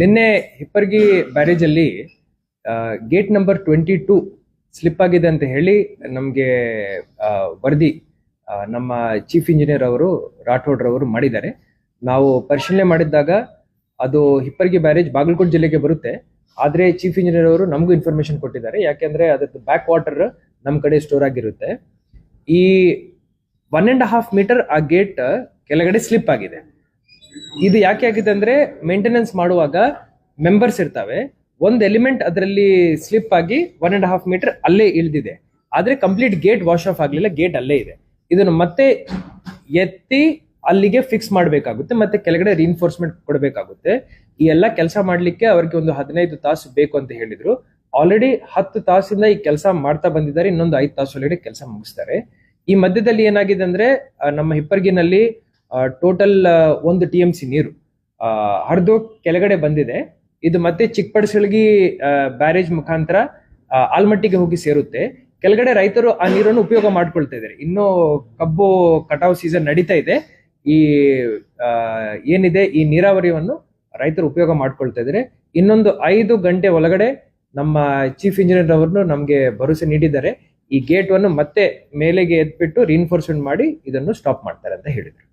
ನಿನ್ನೆ ಹಿಪ್ಪರ್ಗಿ ಬ್ಯಾರೇಜ್ ಅಲ್ಲಿ gate number twenty two slip ಆಗಿದೆ ಅಂತ ಹೇಳಿ ನಮಗೆ ವರದಿ ನಮ್ಮ ಚೀಫ್ ಇಂಜಿನಿಯರ್ ಅವರು, ರಾಠೋಡ್ ರವರು ಮಾಡಿದ್ದಾರೆ. ನಾವು ಪರಿಶೀಲನೆ ಮಾಡಿದ್ದಾಗ ಅದು ಹಿಪ್ಪರ್ಗಿ ಬ್ಯಾರೇಜ್ ಬಾಗಲಕೋಟೆ ಜಿಲ್ಲೆಗೆ ಬರುತ್ತೆ. ಆದ್ರೆ ಚೀಫ್ ಇಂಜಿನಿಯರ್ ಅವರು ನಮಗೂ ಇನ್ಫಾರ್ಮೇಶನ್ ಕೊಟ್ಟಿದ್ದಾರೆ. ಯಾಕೆಂದ್ರೆ ಅದ್ರದ್ದು ಬ್ಯಾಕ್ ವಾಟರ್ ನಮ್ಮ ಕಡೆ ಸ್ಟೋರ್ ಆಗಿರುತ್ತೆ. ಈ ಒನ್ ಅಂಡ್ ಹಾಫ್ ಮೀಟರ್ ಆ ಗೇಟ್ ಕೆಳಗಡೆ ಸ್ಲಿಪ್ ಆಗಿದೆ. ಇದು ಯಾಕೆ ಆಗಿದೆ ಅಂದ್ರೆ ಮೇಂಟೆನೆನ್ಸ್ ಮಾಡುವಾಗ ಮೆಂಬರ್ಸ್ ಇರ್ತವೆ. ಒಂದು ಎಲಿಮೆಂಟ್ ಅದರಲ್ಲಿ ಸ್ಲಿಪ್ ಆಗಿ ಒನ್ ಅಂಡ್ ಹಾಫ್ ಮೀಟರ್ ಅಲ್ಲೇ ಇಳಿದಿದೆ. ಆದ್ರೆ ಕಂಪ್ಲೀಟ್ ಗೇಟ್ ವಾಶ್ ಆಫ್ ಆಗ್ಲಿಲ್ಲ ಗೇಟ್ ಅಲ್ಲೇ ಇದೆ. ಇದನ್ನು ಮತ್ತೆ ಎತ್ತಿ ಅಲ್ಲಿಗೆ ಫಿಕ್ಸ್ ಮಾಡಬೇಕಾಗುತ್ತೆ, ಮತ್ತೆ ಕೆಳಗಡೆ ರಿಇನ್ಫೋರ್ಸ್ಮೆಂಟ್ ಕೊಡಬೇಕಾಗುತ್ತೆ. ಈ ಎಲ್ಲ ಕೆಲಸ ಮಾಡಲಿಕ್ಕೆ ಅವರಿಗೆ ಒಂದು ಹದಿನೈದು ತಾಸು ಬೇಕು ಅಂತ ಹೇಳಿದ್ರು. ಆಲ್ರೆಡಿ ಹತ್ತು ತಾಸಿಂದ ಈ ಕೆಲಸ ಮಾಡ್ತಾ ಬಂದಿದ್ದಾರೆ, ಇನ್ನೊಂದು ಐದು ತಾಸು ಒಳಗಡೆ ಕೆಲಸ ಮುಗಿಸ್ತಾರೆ. ಈ ಮಧ್ಯದಲ್ಲಿ ಏನಾಗಿದೆ ಅಂದ್ರೆ ನಮ್ಮ ಹಿಪ್ಪರ್ಗಿನಲ್ಲಿ ಟೋಟಲ್ ಒಂದು ಟಿ ಎಂ ಸಿ ನೀರು. ಹರಿದು ಕೆಳಗಡೆ ಬಂದಿದೆ. ಇದು ಮತ್ತೆ ಚಿಕ್ಕಪಡಸಳ್ಗಿ ಬ್ಯಾರೇಜ್ ಮುಖಾಂತರ ಆಲ್ಮಟ್ಟಿಗೆ ಹೋಗಿ ಸೇರುತ್ತೆ. ಕೆಳಗಡೆ ರೈತರು ಆ ನೀರನ್ನು ಉಪಯೋಗ ಮಾಡ್ಕೊಳ್ತಾ ಇದ್ದಾರೆ. ಇನ್ನು ಕಬ್ಬು ಕಟಾವ್ ಸೀಸನ್ ನಡೀತಾ ಇದೆ. ಈ ಏನಿದೆ, ಈ ನೀರಾವರಿಯನ್ನು ರೈತರು ಉಪಯೋಗ ಮಾಡ್ಕೊಳ್ತಾ ಇದ್ದಾರೆ. ಇನ್ನೊಂದು ಐದು ಗಂಟೆ ಒಳಗಡೆ ನಮ್ಮ ಚೀಫ್ ಇಂಜಿನಿಯರ್ ಅವರನ್ನು ನಮಗೆ ಭರವಸೆ ನೀಡಿದ್ದಾರೆ. ಈ ಗೇಟ್ ಅನ್ನು ಮತ್ತೆ ಮೇಲೆಗೆ ಎತ್ಬಿಟ್ಟು ರಿಇನ್ಫೋರ್ಸ್ಮೆಂಟ್ ಮಾಡಿ ಇದನ್ನು ಸ್ಟಾಪ್ ಮಾಡ್ತಾರೆ ಅಂತ ಹೇಳಿದ್ರು.